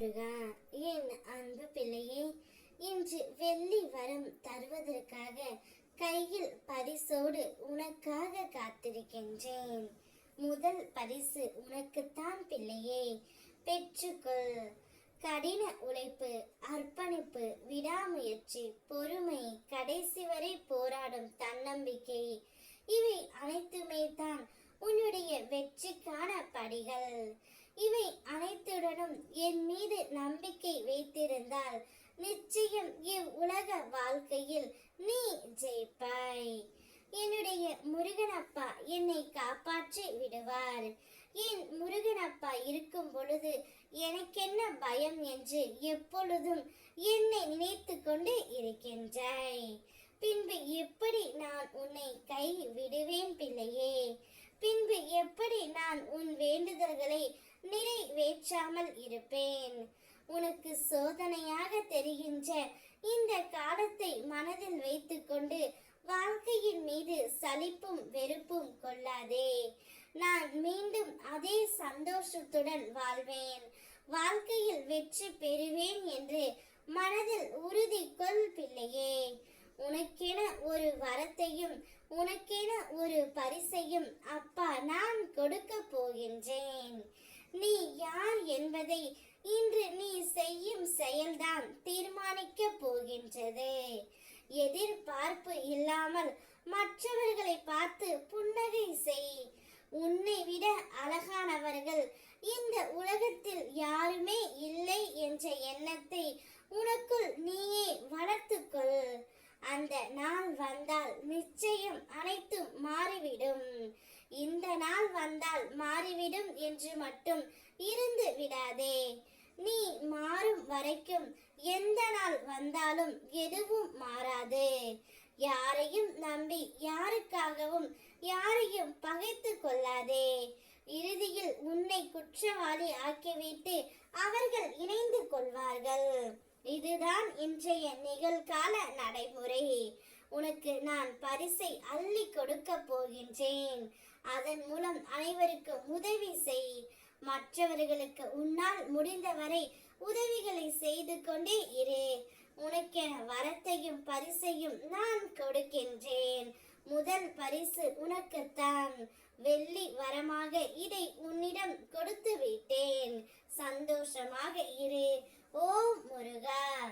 முருகா என் அன்பு பிள்ளையே இன்று வெள்ளி வரம் தருவதற்காக கையில் பரிசோடு உனக்காக காத்திருக்கின்றேன். முதல் பரிசு உனக்குத்தான் பிள்ளையே. பெற்றுக்கொள். கடின உழைப்பு அர்ப்பணிப்பு விடாமுயற்சி பொறுமை கடைசி வரை போராடும் தன்னம்பிக்கை இவை அனைத்துமே தான் உன்னுடைய வெற்றிக்கான படிகள். இவை அனைத்துடனும் என் மீது நம்பிக்கை வைத்திருந்தால் நிச்சயம் இவ்வுலக வாழ்க்கையில் நீ ஜெயிப்பாய். என்னுடைய முருகனப்பா என்னை காப்பாற்றி விடுவார். என் முருகனப்பா இருக்கும் பொழுது எனக்கென்ன பயம் என்று எப்பொழுதும் என்னை நினைத்து கொண்டு இருக்கின்றாய். பின்பு எப்படி நான் உன்னை கை விடுவேன் பிள்ளையே? பின்பு எப்படி நான் உன் வேண்டுதல்களை நிறைவேற்றாமல் இருப்பேன். உனக்கு சோதனையாக தெரிகின்ற இந்த காலத்தை மனதில் வைத்துக்கொண்டு வாழ்க்கையின் மீது சலிப்பும் வெறுப்பும் கொள்ளாதே. நான் மீண்டும் அதே சந்தோஷத்துடன் வாழ்வேன். வாழ்க்கையில் வெற்றி பெறுவேன் என்று மனதில் உறுதி கொள் பிள்ளையே. உனக்கென ஒரு வரத்தையும் உனக்கென ஒரு பரிசையும் அப்பா நான் கொடுக்க போகின்றேன். நீ யார் என்பதை இன்று நீ செய்யும் செயல்தான் தீர்மானிக்க போகின்றது. எதிர்பார்ப்பு இல்லாமல் மற்றவர்களை பார்த்து புன்னகை செய். உன்னை விட அழகானவர்கள் இந்த உலகத்தில் யாருமே இல்லை என்ற எண்ணத்தை உனக்குள் நீயே வளர்த்துக்கொள். அந்த நாள் வந்தால் நிச்சயம் அனைத்தும் மா இந்த நாள் வந்தால் மாறிவிடும் என்று மட்டும் இருந்து விடாதே. நீ மாறும் வரைக்கும் எந்த நாள் வந்தாலும் எதுவும் மாறாது. யாரையும் நம்பி யாருக்காகவும் யாரையும் பகைத்து கொள்ளாதே. இறுதியில் உன்னை குற்றவாளி ஆக்கிவிட்டு அவர்கள் இணைந்து கொள்வார்கள். இதுதான் இன்றைய நிகழ்கால நடைமுறை. உனக்கு நான் பரிசை அள்ளி கொடுக்க போகின்றேன். அதன் மூலம் அனைவருக்கும் உதவி செய். மற்றவர்களுக்கு உன்னால் முடிந்தவரை உதவிகளை செய்து கொண்டே இரு. உனக்கென வரத்தையும் பரிசையும் நான் கொடுக்கின்றேன். முதல் பரிசு உனக்குத்தான் வெள்ளி வரமாக இதை உன்னிடம் கொடுத்து விட்டேன் சந்தோஷமாக இரு. ஓ முருகா!